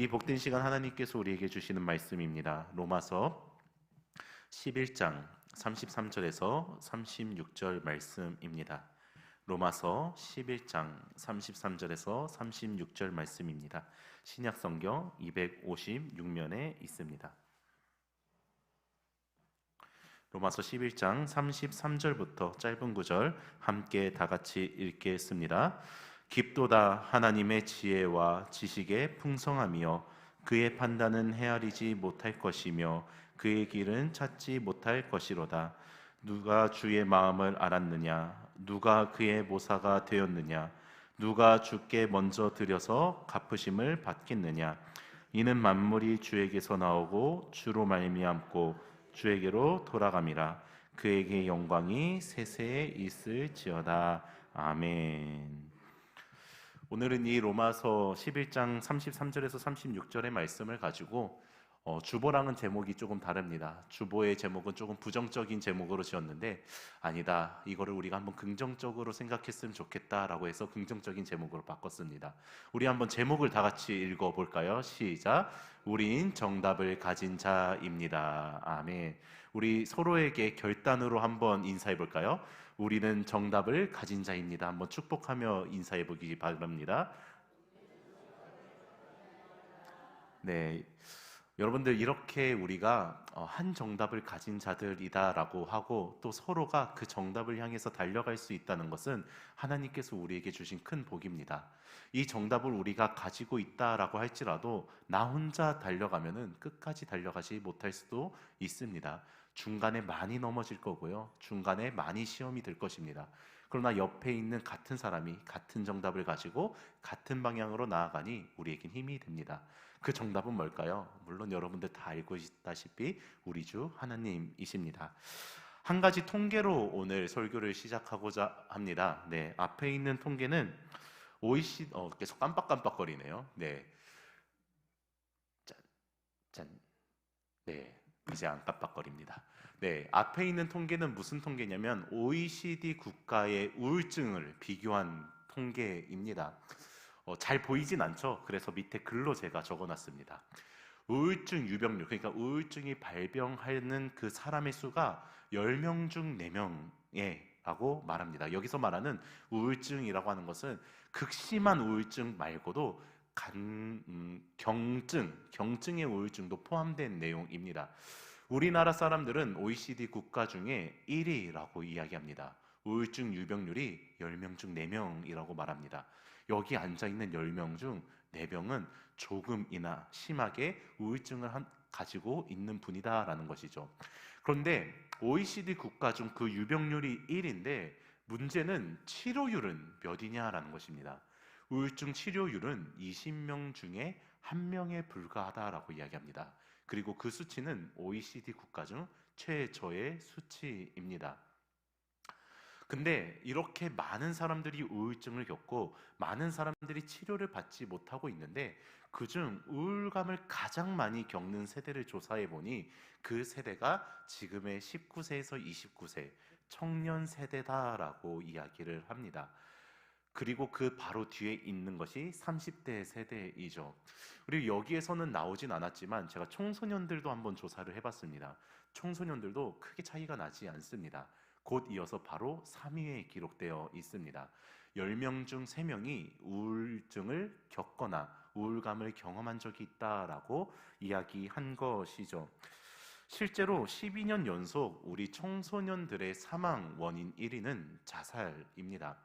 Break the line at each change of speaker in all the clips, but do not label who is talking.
이 복된 시간 하나님께서 우리에게 주시는 말씀입니다. 로마서 11장 33절에서 36절 말씀입니다. 로마서 11장 33절에서 36절 말씀입니다. 신약 성경 256면에 있습니다. 로마서 11장 33절부터 짧은 구절 함께 다 같이 읽겠습니다. 깊도다 하나님의 지혜와 지식의 풍성함이여 그의 판단은 헤아리지 못할 것이며 그의 길은 찾지 못할 것이로다. 누가 주의 마음을 알았느냐? 누가 그의 모사가 되었느냐? 누가 주께 먼저 드려서 갚으심을 받겠느냐? 이는 만물이 주에게서 나오고 주로 말미암고 주에게로 돌아감이라 그에게 영광이 세세에 있을지어다. 아멘. 오늘은 이 로마서 11장 33절에서 36절의 말씀을 가지고 어, 주보랑은 제목이 조금 다릅니다. 주보의 제목은 조금 부정적인 제목으로 지었는데 아니다. 이거를 우리가 한번 긍정적으로 생각했으면 좋겠다라고 해서 긍정적인 제목으로 바꿨습니다. 우리 한번 제목을 다 같이 읽어 볼까요? 시작. 우린 정답을 가진 자입니다. 아멘. 우리 서로에게 결단으로 한번 인사해 볼까요? 우리는 정답을 가진 자입니다. 한번 축복하며 인사해 보기 바랍니다. 네. 여러분들 이렇게 우리가 어, 한 정답을 가진 자들이다라고 하고 또 서로가 그 정답을 향해서 달려갈 수 있다는 것은 하나님께서 우리에게 주신 큰 복입니다. 이 정답을 우리가 가지고 있다라고 할지라도 나 혼자 달려가면은 끝까지 달려가지 못할 수도 있습니다. 중간에 많이 넘어질 거고요. 중간에 많이 시험이 될 것입니다. 그러나 옆에 있는 같은 사람이 같은 정답을 가지고 같은 방향으로 나아가니 우리에겐 힘이 됩니다. 그 정답은 뭘까요? 물론 여러분들 다 알고 있다시피 우리 주 하나님이십니다. 한 가지 통계로 오늘 설교를 시작하고자 합니다. 네, 앞에 있는 통계는 OECD 어, 계속 깜빡깜빡거리네요. 네, 짠, 짠, 네, 이제 안 깜빡거립니다. 네, 앞에 있는 통계는 무슨 통계냐면 OECD 국가의 우울증을 비교한 통계입니다. 어, 잘 보이진 않죠? 그래서 밑에 글로 제가 적어놨습니다. 우울증 유병률, 그러니까 우울증이 발병하는 그 사람의 수가 10명 중 4명에 라고 말합니다. 여기서 말하는 우울증이라고 하는 것은 극심한 우울증 말고도 간, 음, 경증, 경증의 우울증도 포함된 내용입니다. 우리나라 사람들은 OECD 국가 중에 1위라고 이야기합니다. 우울증 유병률이 10명 중 4명이라고 말합니다. 여기 앉아 있는 10명 중 4명은 조금이나 심하게 우울증을 한, 가지고 있는 분이다라는 것이죠. 그런데 OECD 국가 중 그 유병률이 1인데 문제는 치료율은 몇이냐라는 것입니다. 우울증 치료율은 20명 중에 1명에 불과하다라고 이야기합니다. 그리고 그 수치는 OECD 국가 중 최저의 수치입니다. 근데 이렇게 많은 사람들이 우울증을 겪고 많은 사람들이 치료를 받지 못하고 있는데 그중 우울감을 가장 많이 겪는 세대를 조사해 보니 그 세대가 지금의 19세에서 29세 청년 세대다라고 이야기를 합니다. 그리고 그 바로 뒤에 있는 것이 30대 세대이죠. 그리고 여기에서는 나오진 않았지만 제가 청소년들도 한번 조사를 해봤습니다. 청소년들도 크게 차이가 나지 않습니다. 곧 이어서 바로 3위에 기록되어 있습니다. 10명 중 3명이 우울증을 겪거나 우울감을 경험한 적이 있다라고 이야기한 것이죠. 실제로 12년 연속 우리 청소년들의 사망 원인 1위는 자살입니다.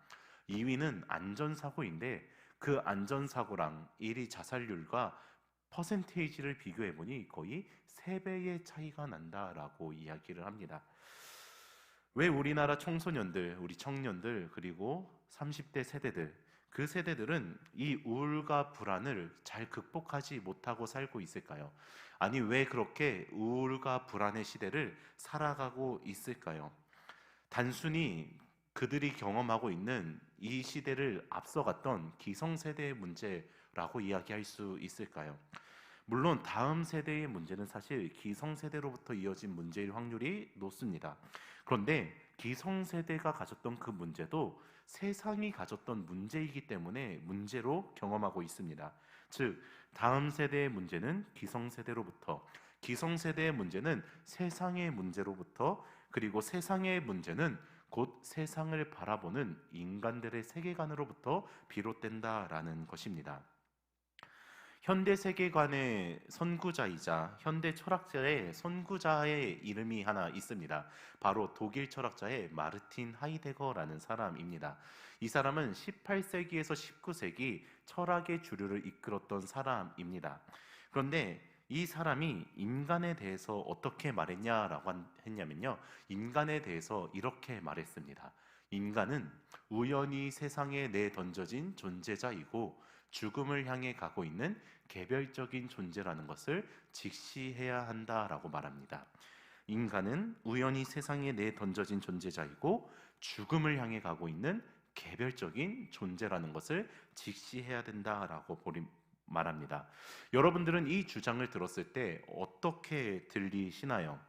2위는 안전사고인데 그 안전사고랑 1위 자살률과 퍼센테이지를 비교해 보니 거의 3배의 차이가 난다라고 이야기를 합니다. 왜 우리나라 청소년들, 우리 청년들, 그리고 30대 세대들, 그 세대들은 이 우울과 불안을 잘 극복하지 못하고 살고 있을까요? 아니, 왜 그렇게 우울과 불안의 시대를 살아가고 있을까요? 단순히 그들이 경험하고 있는 이 시대를 앞서갔던 기성세대의 문제라고 이야기할 수 있을까요? 물론 다음 세대의 문제는 사실 기성세대로부터 이어진 문제일 확률이 높습니다. 그런데 기성세대가 가졌던 그 문제도 세상이 가졌던 문제이기 때문에 문제로 경험하고 있습니다. 즉 다음 세대의 문제는 기성세대로부터 기성세대의 문제는 세상의 문제로부터 그리고 세상의 문제는 곧 세상을 바라보는 인간들의 세계관으로부터 비롯된다라는 것입니다. 현대 세계관의 선구자이자 현대 철학자의 선구자의 이름이 하나 있습니다. 바로 독일 철학자의 마르틴 하이데거라는 사람입니다. 이 사람은 18세기에서 19세기 철학의 주류를 이끌었던 사람입니다. 그런데 이 사람이 인간에 대해서 어떻게 말했냐라고 했냐면요. 인간에 대해서 이렇게 말했습니다. 인간은 우연히 세상에 내던져진 존재자이고 죽음을 향해 가고 있는 개별적인 존재라는 것을 직시해야 한다라고 말합니다. 인간은 우연히 세상에 내 던져진 존재자이고 죽음을 향해 가고 있는 개별적인 존재라는 것을 직시해야 된다라고 말합니다. 여러분들은 이 주장을 들었을 때 어떻게 들리시나요?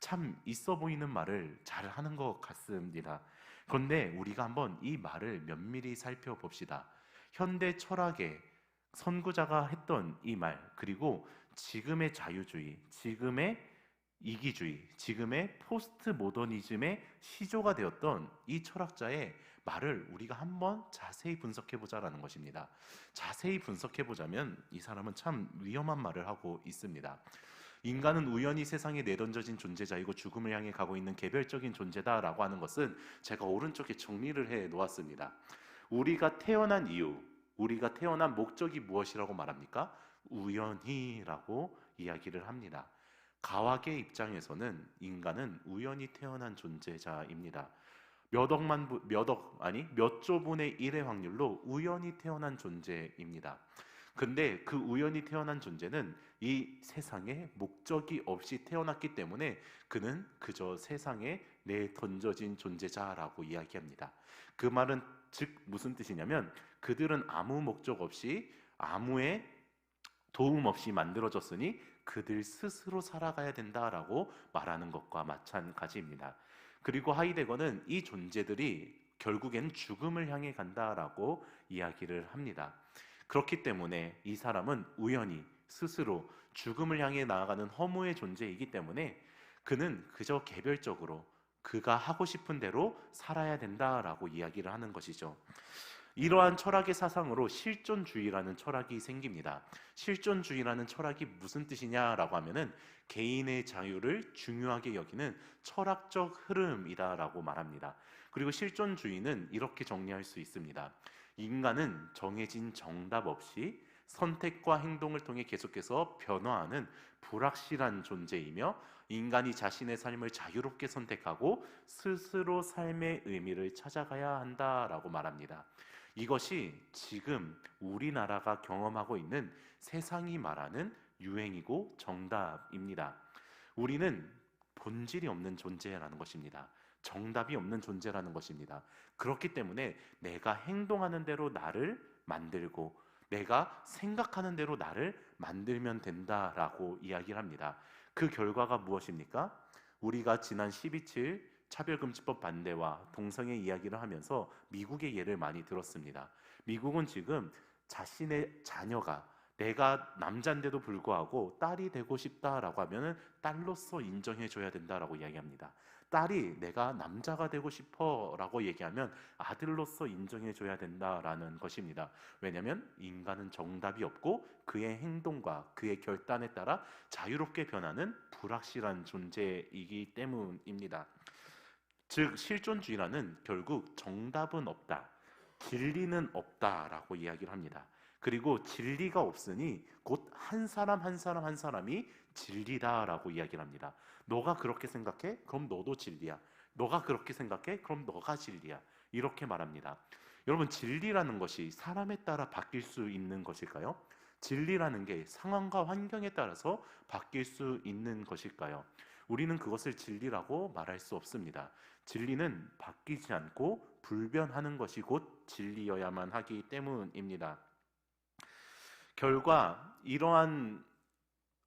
참 있어 보이는 말을 잘 하는 것 같습니다. 그런데 우리가 한번 이 말을 면밀히 살펴봅시다. 현대 철학의 선구자가 했던 이 말, 그리고 지금의 자유주의, 지금의 이기주의, 지금의 포스트 모더니즘의 시조가 되었던 이 철학자의 말을 우리가 한번 자세히 분석해 보자라는 것입니다. 자세히 분석해 보자면 이 사람은 참 위험한 말을 하고 있습니다. 인간은 우연히 세상에 내던져진 존재자이고 죽음을 향해 가고 있는 개별적인 존재다라고 하는 것은 제가 오른쪽에 정리를 해 놓았습니다. 우리가 태어난 이유, 우리가 태어난 목적이 무엇이라고 말합니까? 우연히라고 이야기를 합니다. 가학의 입장에서는 인간은 우연히 태어난 존재자입니다. 몇 억만 부, 몇억 아니 몇 조분의 1의 확률로 우연히 태어난 존재입니다. 근데 그 우연히 태어난 존재는 이 세상에 목적이 없이 태어났기 때문에 그는 그저 세상에 내 던져진 존재자라고 이야기합니다. 그 말은 즉 무슨 뜻이냐면 그들은 아무 목적 없이 아무의 도움 없이 만들어졌으니 그들 스스로 살아가야 된다라고 말하는 것과 마찬가지입니다. 그리고 하이데거는 이 존재들이 결국엔 죽음을 향해 간다라고 이야기를 합니다. 그렇기 때문에 이 사람은 우연히 스스로 죽음을 향해 나아가는 허무의 존재이기 때문에 그는 그저 개별적으로 그가 하고 싶은 대로 살아야 된다라고 이야기를 하는 것이죠. 이러한 철학의 사상으로 실존주의라는 철학이 생깁니다. 실존주의라는 철학이 무슨 뜻이냐라고 하면은 개인의 자유를 중요하게 여기는 철학적 흐름이다라고 말합니다. 그리고 실존주의는 이렇게 정리할 수 있습니다. 인간은 정해진 정답 없이 선택과 행동을 통해 계속해서 변화하는 불확실한 존재이며 인간이 자신의 삶을 자유롭게 선택하고 스스로 삶의 의미를 찾아가야 한다라고 말합니다. 이것이 지금 우리나라가 경험하고 있는 세상이 말하는 유행이고 정답입니다. 우리는 본질이 없는 존재라는 것입니다. 정답이 없는 존재라는 것입니다. 그렇기 때문에 내가 행동하는 대로 나를 만들고 내가 생각하는 대로 나를 만들면 된다라고 이야기를 합니다. 그 결과가 무엇입니까? 우리가 지난 12.7 차별금지법 반대와 동성애 이야기를 하면서 미국의 예를 많이 들었습니다. 미국은 지금 자신의 자녀가 내가 남자인데도 불구하고 딸이 되고 싶다라고 하면은 딸로서 인정해 줘야 된다라고 이야기합니다. 딸이 내가 남자가 되고 싶어 라고 얘기하면 아들로서 인정해 줘야 된다라는 것입니다. 왜냐하면 인간은 정답이 없고 그의 행동과 그의 결단에 따라 자유롭게 변하는 불확실한 존재이기 때문입니다. 즉 실존주의라는 결국 정답은 없다. 진리는 없다라고 이야기를 합니다. 그리고 진리가 없으니 곧 한 사람 한 사람 한 사람이 진리다라고 이야기를 합니다. 너가 그렇게 생각해? 그럼 너도 진리야. 너가 그렇게 생각해? 그럼 너가 진리야. 이렇게 말합니다. 여러분 진리라는 것이 사람에 따라 바뀔 수 있는 것일까요? 진리라는 게 상황과 환경에 따라서 바뀔 수 있는 것일까요? 우리는 그것을 진리라고 말할 수 없습니다. 진리는 바뀌지 않고 불변하는 것이 곧 진리여야만 하기 때문입니다. 결과 이러한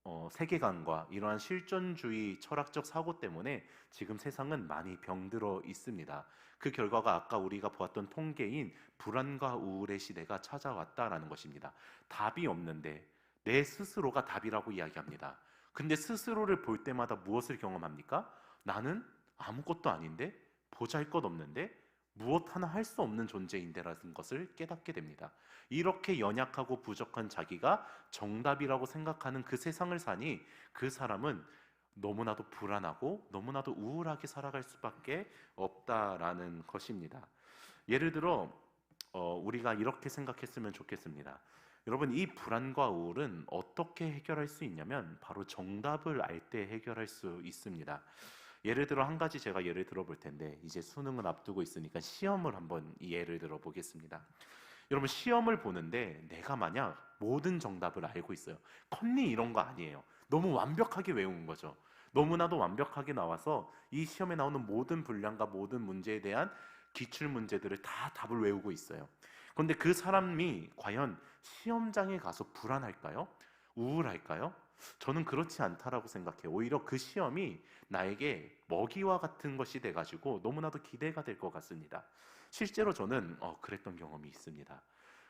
어, 세계관과 이러한 실존주의 철학적 사고 때문에 지금 세상은 많이 병들어 있습니다. 그 결과가 아까 우리가 보았던 통계인 불안과 우울의 시대가 찾아왔다라는 것입니다. 답이 없는데 내 스스로가 답이라고 이야기합니다. 근데 스스로를 볼 때마다 무엇을 경험합니까? 나는 아무것도 아닌데 보잘 것 없는데 무엇 하나 할 수 없는 존재인데라는 것을 깨닫게 됩니다. 이렇게 연약하고 부족한 자기가 정답이라고 생각하는 그 세상을 사니 그 사람은 너무나도 불안하고 너무나도 우울하게 살아갈 수밖에 없다라는 것입니다. 예를 들어 어, 우리가 이렇게 생각했으면 좋겠습니다. 여러분 이 불안과 우울은 어떻게 해결할 수 있냐면 바로 정답을 알 때 해결할 수 있습니다. 예를 들어 한 가지 제가 예를 들어 볼 텐데 이제 수능을 앞두고 있으니까 시험을 한번 예를 들어 보겠습니다. 여러분 시험을 보는데 내가 만약 모든 정답을 알고 있어요. 컨니 이런 거 아니에요. 너무 완벽하게 외운 거죠. 너무나도 완벽하게 나와서 이 시험에 나오는 모든 분량과 모든 문제에 대한 기출 문제들을 다 답을 외우고 있어요. 그런데 그 사람이 과연 시험장에 가서 불안할까요? 우울할까요? 저는 그렇지 않다라고 생각해요. 오히려 그 시험이 나에게 먹이와 같은 것이 돼가지고 너무나도 기대가 될 것 같습니다. 실제로 저는 어, 그랬던 경험이 있습니다.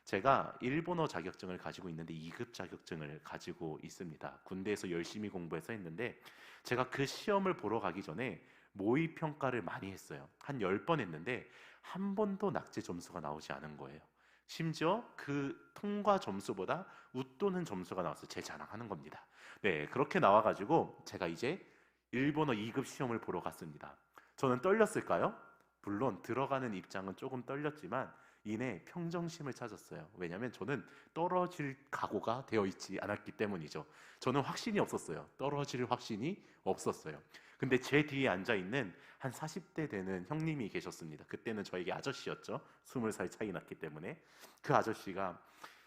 제가 일본어 자격증을 가지고 있는데 2급 자격증을 가지고 있습니다. 군대에서 열심히 공부해서 했는데 제가 그 시험을 보러 가기 전에 모의 평가를 많이 했어요. 한 10번 했는데 한 번도 낙제 점수가 나오지 않은 거예요. 심지어 그 통과 점수보다 웃도는 점수가 나와서 제 자랑하는 겁니다. 네, 그렇게 나와가지고 제가 이제 일본어 2급 시험을 보러 갔습니다. 저는 떨렸을까요? 물론 들어가는 입장은 조금 떨렸지만 이내 평정심을 찾았어요. 왜냐하면 저는 떨어질 각오가 되어 있지 않았기 때문이죠. 저는 확신이 없었어요. 떨어질 확신이 없었어요. 근데 제 뒤에 앉아 있는 한 40대 되는 형님이 계셨습니다. 그때는 저에게 아저씨였죠. 20살 차이 났기 때문에 그 아저씨가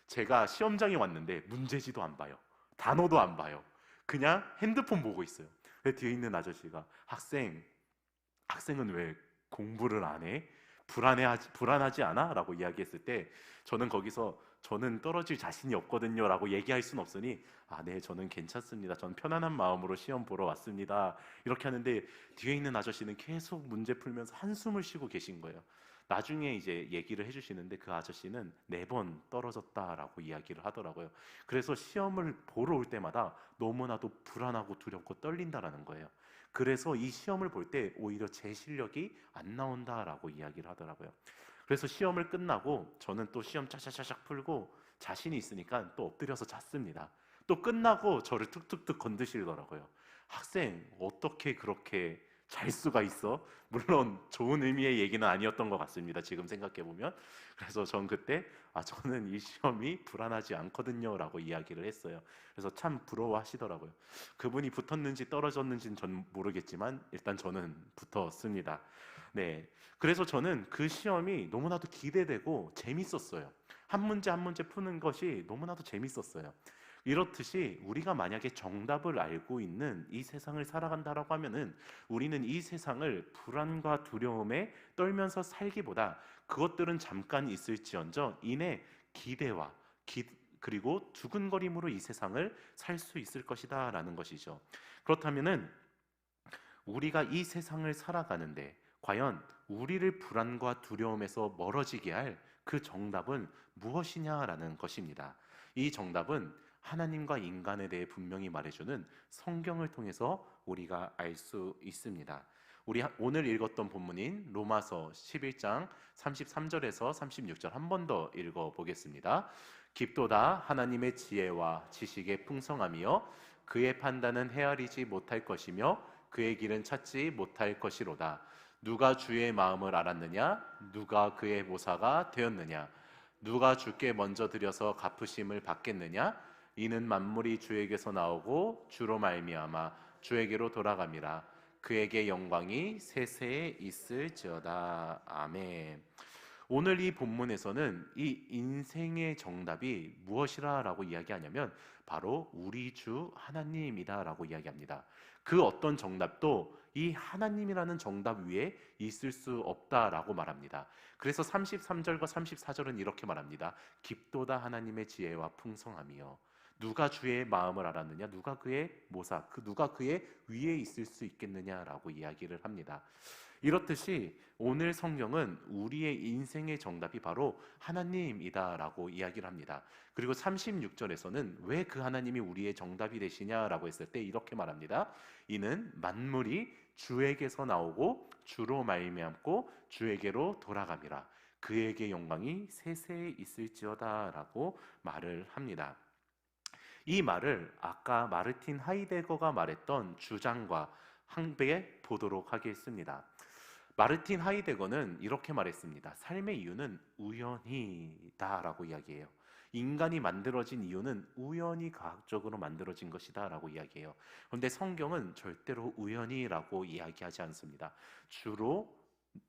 제가 시험장에 왔는데 문제지도 안 봐요. 단어도 안 봐요. 그냥 핸드폰 보고 있어요. 그 뒤에 있는 아저씨가 학생, 학생은 왜 공부를 안 해? 불안해하지, 불안하지 않아? 라고 이야기했을 때 저는 거기서 저는 떨어질 자신이 없거든요 라고 얘기할 수는 없으니 아, 네, 저는 괜찮습니다. 저는 편안한 마음으로 시험 보러 왔습니다. 이렇게 하는데 뒤에 있는 아저씨는 계속 문제 풀면서 한숨을 쉬고 계신 거예요. 나중에 이제 얘기를 해주시는데 그 아저씨는 네 번 떨어졌다라고 이야기를 하더라고요. 그래서 시험을 보러 올 때마다 너무나도 불안하고 두렵고 떨린다라는 거예요. 그래서 이 시험을 볼 때 오히려 제 실력이 안 나온다라고 이야기를 하더라고요. 그래서 시험을 끝나고 저는 또 시험 차차차작 풀고 자신이 있으니까 또 엎드려서 잤습니다. 또 끝나고 저를 툭툭툭 건드시더라고요. 학생 어떻게 그렇게 잘 수가 있어? 물론 좋은 의미의 얘기는 아니었던 것 같습니다. 지금 생각해 보면 그래서 전 그때 아 저는 이 시험이 불안하지 않거든요라고 이야기를 했어요. 그래서 참 부러워하시더라고요. 그분이 붙었는지 떨어졌는지는 전 모르겠지만 일단 저는 붙었습니다. 네, 그래서 저는 그 시험이 너무나도 기대되고 재밌었어요. 한 문제 한 문제 푸는 것이 너무나도 재밌었어요. 이렇듯이 우리가 만약에 정답을 알고 있는 이 세상을 살아간다라고 하면은 우리는 이 세상을 불안과 두려움에 떨면서 살기보다 그것들은 잠깐 있을지언정 이내 기대와 기, 그리고 두근거림으로 이 세상을 살 수 있을 것이다라는 것이죠. 그렇다면은 우리가 이 세상을 살아가는데 과연 우리를 불안과 두려움에서 멀어지게 할 그 정답은 무엇이냐라는 것입니다. 이 정답은 하나님과 인간에 대해 분명히 말해주는 성경을 통해서 우리가 알 수 있습니다. 우리 오늘 읽었던 본문인 로마서 11장 33절에서 36절 한 번 더 읽어 보겠습니다. 깊도다 하나님의 지혜와 지식의 풍성함이요 그의 판단은 헤아리지 못할 것이며 그의 길은 찾지 못할 것이로다. 누가 주의 마음을 알았느냐? 누가 그의 모사가 되었느냐? 누가 주께 먼저 드려서 갚으심을 받겠느냐? 이는 만물이 주에게서 나오고 주로 말미암아 주에게로 돌아갑니다. 그에게 영광이 세세에 있을지어다. 아멘. 오늘 이 본문에서는 이 인생의 정답이 무엇이라라고 이야기하냐면 바로 우리 주 하나님이다라고 이야기합니다. 그 어떤 정답도 이 하나님이라는 정답 위에 있을 수 없다라고 말합니다. 그래서 33절과 34절은 이렇게 말합니다. 깊도다 하나님의 지혜와 풍성함이요. 누가 주의 마음을 알았느냐? 누가 그의 모사, 그 누가 그의 위에 있을 수 있겠느냐라고 이야기를 합니다. 이렇듯이 오늘 성경은 우리의 인생의 정답이 바로 하나님이다라고 이야기를 합니다. 그리고 36절에서는 왜 그 하나님이 우리의 정답이 되시냐라고 했을 때 이렇게 말합니다. 이는 만물이 주에게서 나오고 주로 말미암고 주에게로 돌아감이라. 그에게 영광이 세세에 있을지어다라고 말을 합니다. 이 말을 아까 마르틴 하이데거가 말했던 주장과 함께 보도록 하겠습니다. 마르틴 하이데거는 이렇게 말했습니다. 삶의 이유는 우연이다라고 이야기해요. 인간이 만들어진 이유는 우연히 과학적으로 만들어진 것이다라고 이야기해요. 그런데 성경은 절대로 우연이라고 이야기하지 않습니다. 주로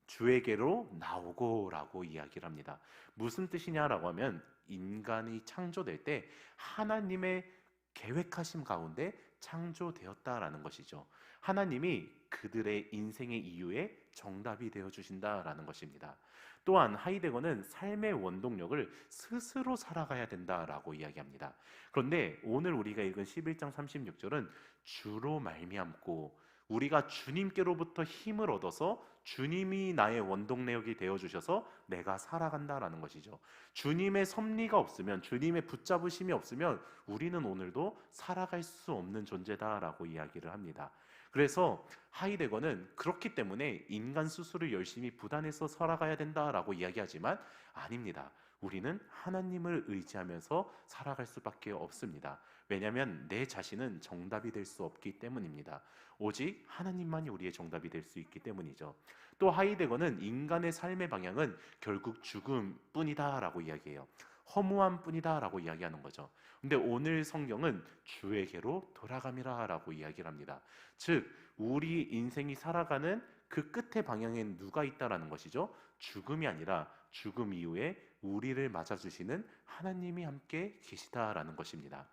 주에게로 나오고라고 이야기를 합니다. 무슨 뜻이냐라고 하면 인간이 창조될 때 하나님의 계획하심 가운데 창조되었다라는 것이죠. 하나님이 그들의 인생의 이유에 정답이 되어 주신다라는 것입니다. 또한 하이데거는 삶의 원동력을 스스로 살아가야 된다라고 이야기합니다. 그런데 오늘 우리가 읽은 11장 36절은 주로 말미암고 우리가 주님께로부터 힘을 얻어서 주님이 나의 원동력이 되어 주셔서 내가 살아간다라는 것이죠. 주님의 섭리가 없으면 주님의 붙잡으심이 없으면 우리는 오늘도 살아갈 수 없는 존재다라고 이야기를 합니다. 그래서 하이데거는 그렇기 때문에 인간 스스로 열심히 부단해서 살아가야 된다라고 이야기하지만 아닙니다. 우리는 하나님을 의지하면서 살아갈 수밖에 없습니다. 왜냐하면 내 자신은 정답이 될 수 없기 때문입니다. 오직 하나님만이 우리의 정답이 될 수 있기 때문이죠. 또 하이데거는 인간의 삶의 방향은 결국 죽음뿐이다라고 이야기해요. 허무함 뿐이다라고 이야기하는 거죠. 근데 오늘 성경은 주에게로 돌아감이라라고 이야기를 합니다. 즉 우리 인생이 살아가는 그 끝의 방향엔 누가 있다라는 것이죠. 죽음이 아니라 죽음 이후에 우리를 맞아주시는 하나님이 함께 계시다라는 것입니다.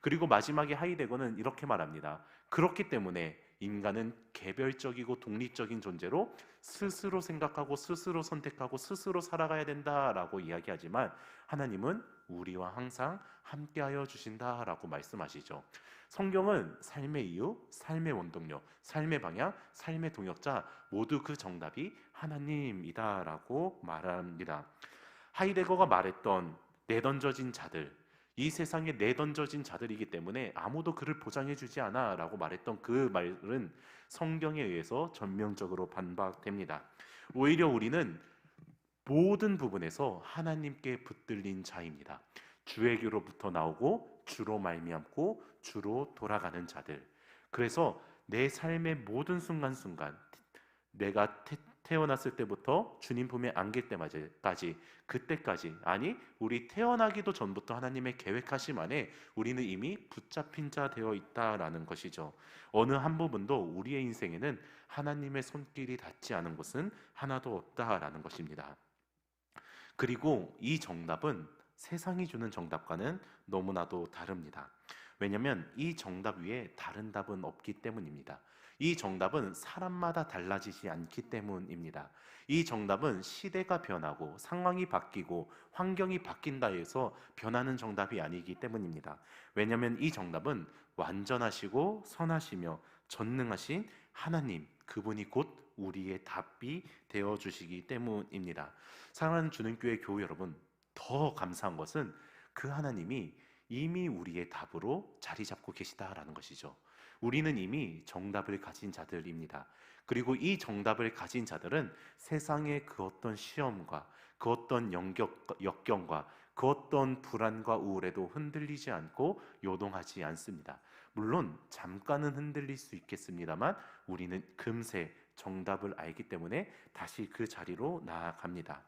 그리고 마지막에 하이데거는 이렇게 말합니다. 그렇기 때문에 인간은 개별적이고 독립적인 존재로 스스로 생각하고 스스로 선택하고 스스로 살아가야 된다라고 이야기하지만 하나님은 우리와 항상 함께하여 주신다라고 말씀하시죠. 성경은 삶의 이유, 삶의 원동력, 삶의 방향, 삶의 동역자 모두 그 정답이 하나님이다라고 말합니다. 하이데거가 말했던 내던져진 자들, 이 세상에 내던져진 자들이기 때문에 아무도 그를 보장해 주지 않아 라고 말했던 그 말은 성경에 의해서 전면적으로 반박됩니다. 오히려 우리는 모든 부분에서 하나님께 붙들린 자입니다. 주에게로부터 나오고 주로 말미암고 주로 돌아가는 자들. 그래서 내 삶의 모든 순간순간 내가 태어났을 때부터 주님 품에 안길 때까지 그때까지 아니 우리 태어나기도 전부터 하나님의 계획하심 안에 우리는 이미 붙잡힌 자 되어 있다라는 것이죠. 어느 한 부분도 우리의 인생에는 하나님의 손길이 닿지 않은 것은 하나도 없다라는 것입니다. 그리고 이 정답은 세상이 주는 정답과는 너무나도 다릅니다. 왜냐하면 이 정답 위에 다른 답은 없기 때문입니다. 이 정답은 사람마다 달라지지 않기 때문입니다. 이 정답은 시대가 변하고 상황이 바뀌고 환경이 바뀐다 해서 변하는 정답이 아니기 때문입니다. 왜냐하면 이 정답은 완전하시고 선하시며 전능하신 하나님, 그분이 곧 우리의 답이 되어 주시기 때문입니다. 사랑하는 주는교회 교우 여러분, 더 감사한 것은 그 하나님이 이미 우리의 답으로 자리 잡고 계시다라는 것이죠. 우리는 이미 정답을 가진 자들입니다. 그리고 이 정답을 가진 자들은 세상의 그 어떤 시험과 그 어떤 영격, 역경과 그 어떤 불안과 우울에도 흔들리지 않고 요동하지 않습니다. 물론 잠깐은 흔들릴 수 있겠습니다만 우리는 금세 정답을 알기 때문에 다시 그 자리로 나아갑니다.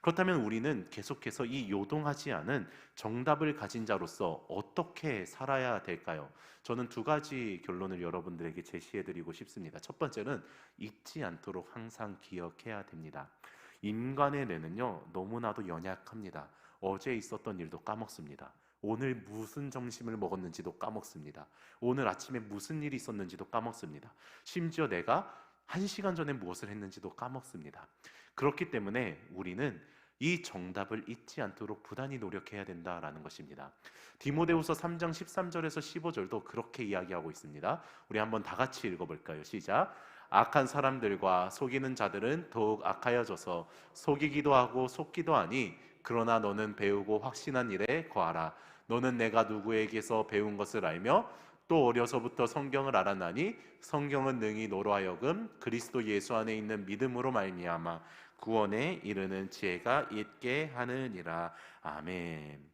그렇다면 우리는 계속해서 이 요동하지 않은 정답을 가진 자로서 어떻게 살아야 될까요? 저는 두 가지 결론을 여러분들에게 제시해 드리고 싶습니다. 첫 번째는 잊지 않도록 항상 기억해야 됩니다. 인간의 뇌는요, 너무나도 연약합니다. 어제 있었던 일도 까먹습니다. 오늘 무슨 점심을 먹었는지도 까먹습니다. 오늘 아침에 무슨 일이 있었는지도 까먹습니다. 심지어 내가 한 시간 전에 무엇을 했는지도 까먹습니다. 그렇기 때문에 우리는 이 정답을 잊지 않도록 부단히 노력해야 된다라는 것입니다. 디모데후서 3장 13절에서 15절도 그렇게 이야기하고 있습니다. 우리 한번 다 같이 읽어 볼까요? 시작. 악한 사람들과 속이는 자들은 더욱 악하여져서 속이기도 하고 속기도 하니 그러나 너는 배우고 확신한 일에 거하라. 너는 내가 누구에게서 배운 것을 알며 또 어려서부터 성경을 알았나니 성경은 능히 너로 하여금 그리스도 예수 안에 있는 믿음으로 말미암아 구원에 이르는 지혜가 있게 하느니라. 아멘.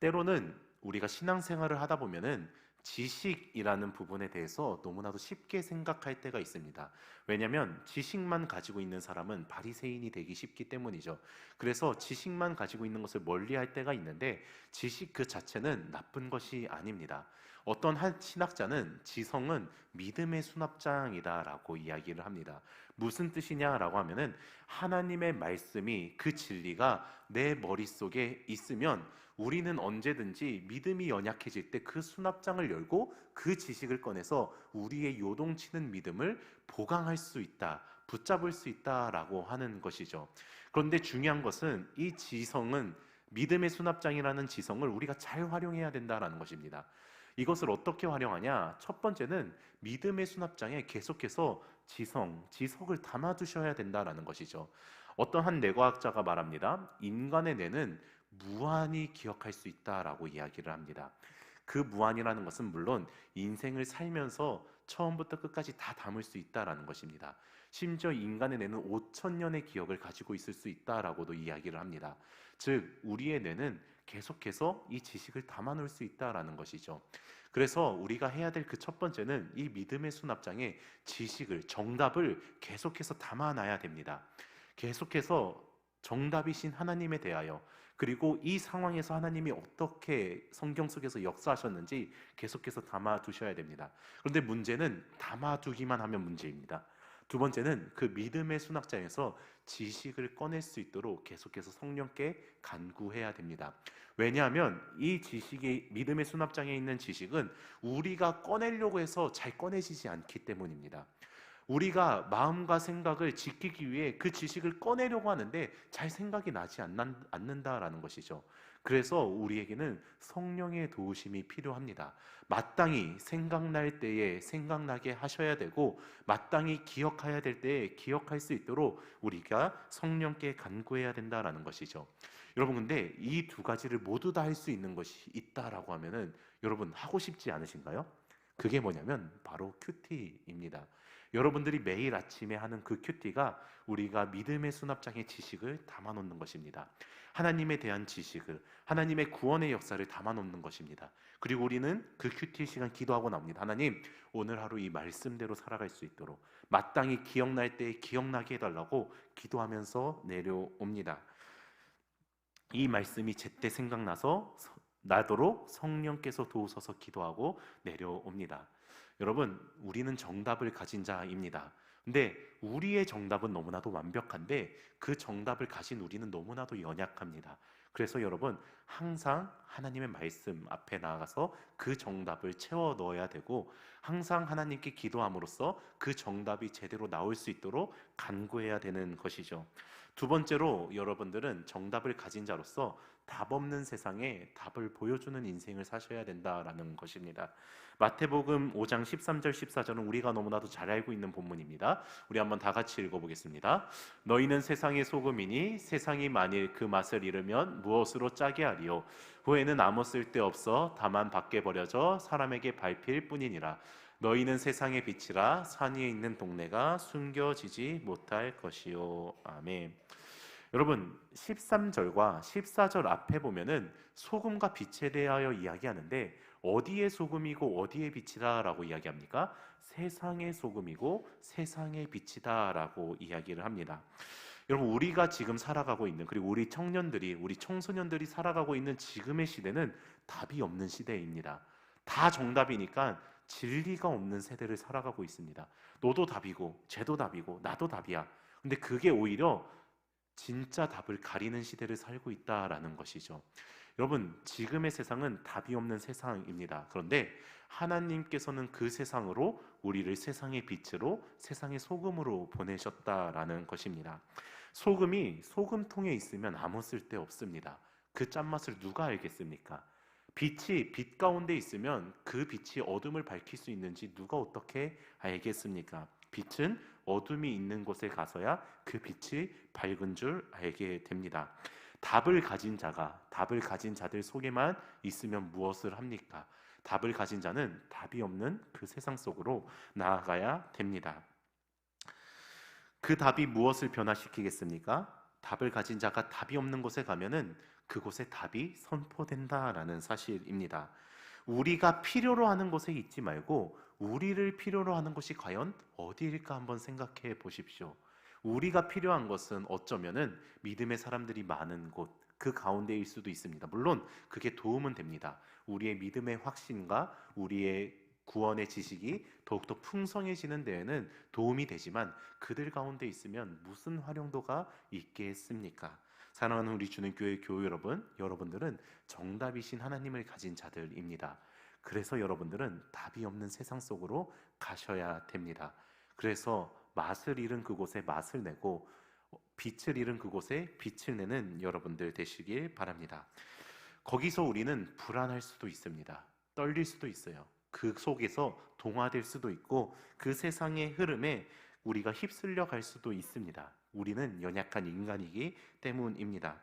때로는 우리가 신앙생활을 하다 보면은 지식이라는 부분에 대해서 너무나도 쉽게 생각할 때가 있습니다. 왜냐하면 지식만 가지고 있는 사람은 바리새인이 되기 쉽기 때문이죠. 그래서 지식만 가지고 있는 것을 멀리할 때가 있는데 지식 그 자체는 나쁜 것이 아닙니다. 어떤 한 신학자는 지성은 믿음의 수납장이다라고 이야기를 합니다. 무슨 뜻이냐라고 하면은 하나님의 말씀이 그 진리가 내 머릿속에 있으면 우리는 언제든지 믿음이 연약해질 때 그 수납장을 열고 그 지식을 꺼내서 우리의 요동치는 믿음을 보강할 수 있다, 붙잡을 수 있다라고 하는 것이죠. 그런데 중요한 것은 이 지성은 믿음의 수납장이라는 지성을 우리가 잘 활용해야 된다라는 것입니다. 이것을 어떻게 활용하냐? 첫 번째는 믿음의 수납장에 계속해서 지성, 지석을 담아두셔야 된다라는 것이죠. 어떤 한 뇌과학자가 말합니다. 인간의 뇌는 무한히 기억할 수 있다라고 이야기를 합니다. 그 무한이라는 것은 물론 인생을 살면서 처음부터 끝까지 다 담을 수 있다라는 것입니다. 심지어 인간의 뇌는 5천 년의 기억을 가지고 있을 수 있다라고도 이야기를 합니다. 즉 우리의 뇌는 계속해서 이 지식을 담아 놓을 수 있다라는 것이죠. 그래서 우리가 해야 될 그 첫 번째는 이 믿음의 수납장에 지식을 정답을 계속해서 담아 놔야 됩니다. 계속해서 정답이신 하나님에 대하여 그리고 이 상황에서 하나님이 어떻게 성경 속에서 역사하셨는지 계속해서 담아 두셔야 됩니다. 그런데 문제는 담아 두기만 하면 문제입니다. 두 번째는 그 믿음의 수납장에서 지식을 꺼낼 수 있도록 계속해서 성령께 간구해야 됩니다. 왜냐하면 이 지식이 믿음의 수납장에 있는 지식은 우리가 꺼내려고 해서 잘 꺼내지지 않기 때문입니다. 우리가 마음과 생각을 지키기 위해 그 지식을 꺼내려고 하는데 잘 생각이 나지 않는다라는 것이죠. 그래서 우리에게는 성령의 도우심이 필요합니다. 마땅히 생각날 때에 생각나게 하셔야 되고 마땅히 기억해야 될 때에 기억할 수 있도록 우리가 성령께 간구해야 된다라는 것이죠. 여러분 근데 이 두 가지를 모두 다 할 수 있는 것이 있다라고 하면은 여러분 하고 싶지 않으신가요? 그게 뭐냐면 바로 큐티입니다. 여러분들이 매일 아침에 하는 그 큐티가 우리가 믿음의 수납장의 지식을 담아 놓는 것입니다. 하나님에 대한 지식을, 하나님의 구원의 역사를 담아 놓는 것입니다. 그리고 우리는 그 큐티 시간 기도하고 나옵니다. 하나님, 오늘 하루 이 말씀대로 살아갈 수 있도록 마땅히 기억날 때 기억나게 해달라고 기도하면서 내려옵니다. 이 말씀이 제때 생각나서 나도록 성령께서 도우셔서 기도하고 내려옵니다. 여러분, 우리는 정답을 가진 자입니다. 근데 우리의 정답은 너무나도 완벽한데 그 정답을 가진 우리는 너무나도 연약합니다. 그래서 여러분 항상 하나님의 말씀 앞에 나가서 그 정답을 채워 넣어야 되고 항상 하나님께 기도함으로써 그 정답이 제대로 나올 수 있도록 간구해야 되는 것이죠. 두 번째로 여러분들은 정답을 가진 자로서 답 없는 세상에 답을 보여주는 인생을 사셔야 된다라는 것입니다. 마태복음 5장 13절 14절은 우리가 너무나도 잘 알고 있는 본문입니다. 우리 한번 다 같이 읽어보겠습니다. 너희는 세상의 소금이니 세상이 만일 그 맛을 잃으면 무엇으로 짜게 하리요? 후에는 아무 쓸데 없어 다만 밖에 버려져 사람에게 밟힐 뿐이니라. 너희는 세상의 빛이라 산 위에 있는 동네가 숨겨지지 못할 것이요. 아멘. 여러분 13절과 14절 앞에 보면은 소금과 빛에 대하여 이야기하는데 어디에 소금이고 어디에 빛이다라고 이야기합니까? 세상의 소금이고 세상의 빛이다라고 이야기를 합니다. 여러분 우리가 지금 살아가고 있는 그리고 우리 청년들이 우리 청소년들이 살아가고 있는 지금의 시대는 답이 없는 시대입니다. 다 정답이니까 진리가 없는 세대를 살아가고 있습니다. 너도 답이고 쟤도 답이고 나도 답이야. 근데 그게 오히려 진짜 답을 가리는 시대를 살고 있다라는 것이죠. 여러분, 지금의 세상은 답이 없는 세상입니다. 그런데 하나님께서는 그 세상으로 우리를 세상의 빛으로 세상의 소금으로 보내셨다라는 것입니다. 소금이 소금통에 있으면 아무 쓸데 없습니다. 그 짠맛을 누가 알겠습니까? 빛이 빛 가운데 있으면 그 빛이 어둠을 밝힐 수 있는지 누가 어떻게 알겠습니까? 빛은 어둠이 있는 곳에 가서야 그 빛이 밝은 줄 알게 됩니다. 답을 가진 자가 답을 가진 자들 속에만 있으면 무엇을 합니까? 답을 가진 자는 답이 없는 그 세상 속으로 나아가야 됩니다. 그 답이 무엇을 변화시키겠습니까? 답을 가진 자가 답이 없는 곳에 가면은 그곳에 답이 선포된다라는 사실입니다. 우리가 필요로 하는 곳에 있지 말고 우리를 필요로 하는 곳이 과연 어디일까 한번 생각해 보십시오. 우리가 필요한 것은 어쩌면은 믿음의 사람들이 많은 곳, 그 가운데일 수도 있습니다. 물론 그게 도움은 됩니다. 우리의 믿음의 확신과 우리의 구원의 지식이 더욱더 풍성해지는 데에는 도움이 되지만 그들 가운데 있으면 무슨 활용도가 있겠습니까? 사랑하는 우리 주는 교회 교회 여러분, 여러분들은 정답이신 하나님을 가진 자들입니다. 그래서 여러분들은 답이 없는 세상 속으로 가셔야 됩니다. 그래서 맛을 잃은 그곳에 맛을 내고 빛을 잃은 그곳에 빛을 내는 여러분들 되시길 바랍니다. 거기서 우리는 불안할 수도 있습니다. 떨릴 수도 있어요. 그 속에서 동화될 수도 있고 그 세상의 흐름에 우리가 휩쓸려 갈 수도 있습니다. 우리는 연약한 인간이기 때문입니다.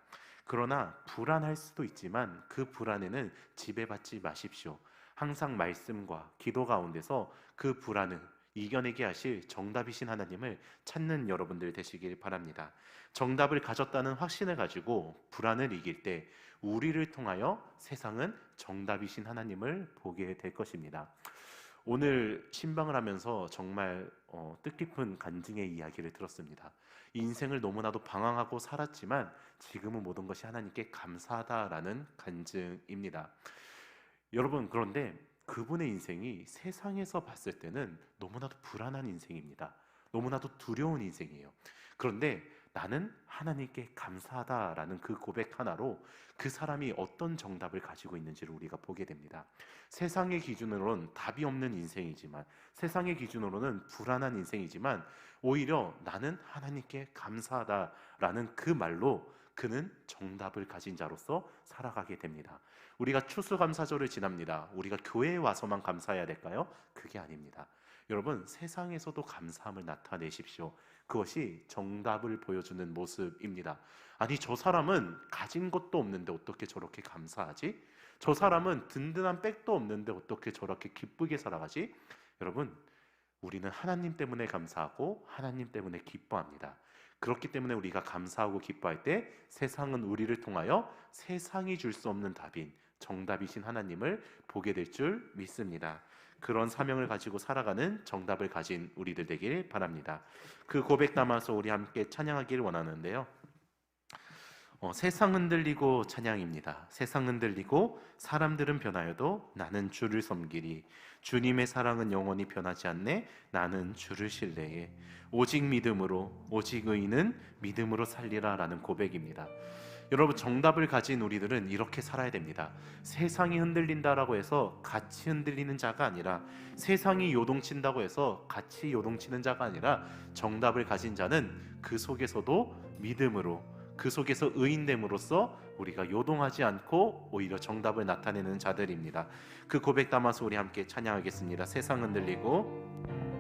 그러나 불안할 수도 있지만 그 불안에는 지배받지 마십시오. 항상 말씀과 기도 가운데서 그 불안을 이겨내게 하실 정답이신 하나님을 찾는 여러분들 되시길 바랍니다. 정답을 가졌다는 확신을 가지고 불안을 이길 때 우리를 통하여 세상은 정답이신 하나님을 보게 될 것입니다. 오늘 신방을 하면서 정말 어, 뜻깊은 간증의 이야기를 들었습니다. 인생을 너무나도 방황하고 살았지만 지금은 모든 것이 하나님께 감사하다라는 간증입니다. 여러분 그런데 그분의 인생이 세상에서 봤을 때는 너무나도 불안한 인생입니다. 너무나도 두려운 인생이에요. 그런데 나는 하나님께 감사하다라는 그 고백 하나로 그 사람이 어떤 정답을 가지고 있는지를 우리가 보게 됩니다. 세상의 기준으로는 답이 없는 인생이지만 세상의 기준으로는 불안한 인생이지만 오히려 나는 하나님께 감사하다라는 그 말로 그는 정답을 가진 자로서 살아가게 됩니다. 우리가 추수감사절을 지납니다. 우리가 교회에 와서만 감사해야 될까요? 그게 아닙니다. 여러분 세상에서도 감사함을 나타내십시오. 그것이 정답을 보여주는 모습입니다. 아니 저 사람은 가진 것도 없는데 어떻게 저렇게 감사하지? 저 사람은 든든한 백도 없는데 어떻게 저렇게 기쁘게 살아가지? 여러분 우리는 하나님 때문에 감사하고 하나님 때문에 기뻐합니다. 그렇기 때문에 우리가 감사하고 기뻐할 때 세상은 우리를 통하여 세상이 줄 수 없는 답인 정답이신 하나님을 보게 될 줄 믿습니다. 그런 사명을 가지고 살아가는 정답을 가진 우리들 되길 바랍니다. 그 고백 담아서 우리 함께 찬양하기를 원하는데요. 어, 세상 흔들리고 찬양입니다. 세상 흔들리고 사람들은 변하여도 나는 주를 섬기리. 주님의 사랑은 영원히 변하지 않네. 나는 주를 신뢰해. 오직 믿음으로 오직 의인은 믿음으로 살리라라는 고백입니다. 여러분 정답을 가진 우리들은 이렇게 살아야 됩니다. 세상이 흔들린다라고 해서 같이 흔들리는 자가 아니라 세상이 요동친다고 해서 같이 요동치는 자가 아니라 정답을 가진 자는 그 속에서도 믿음으로 그 속에서 의인됨으로써 우리가 요동하지 않고 오히려 정답을 나타내는 자들입니다. 그 고백 담아서 우리 함께 찬양하겠습니다. 세상 흔들리고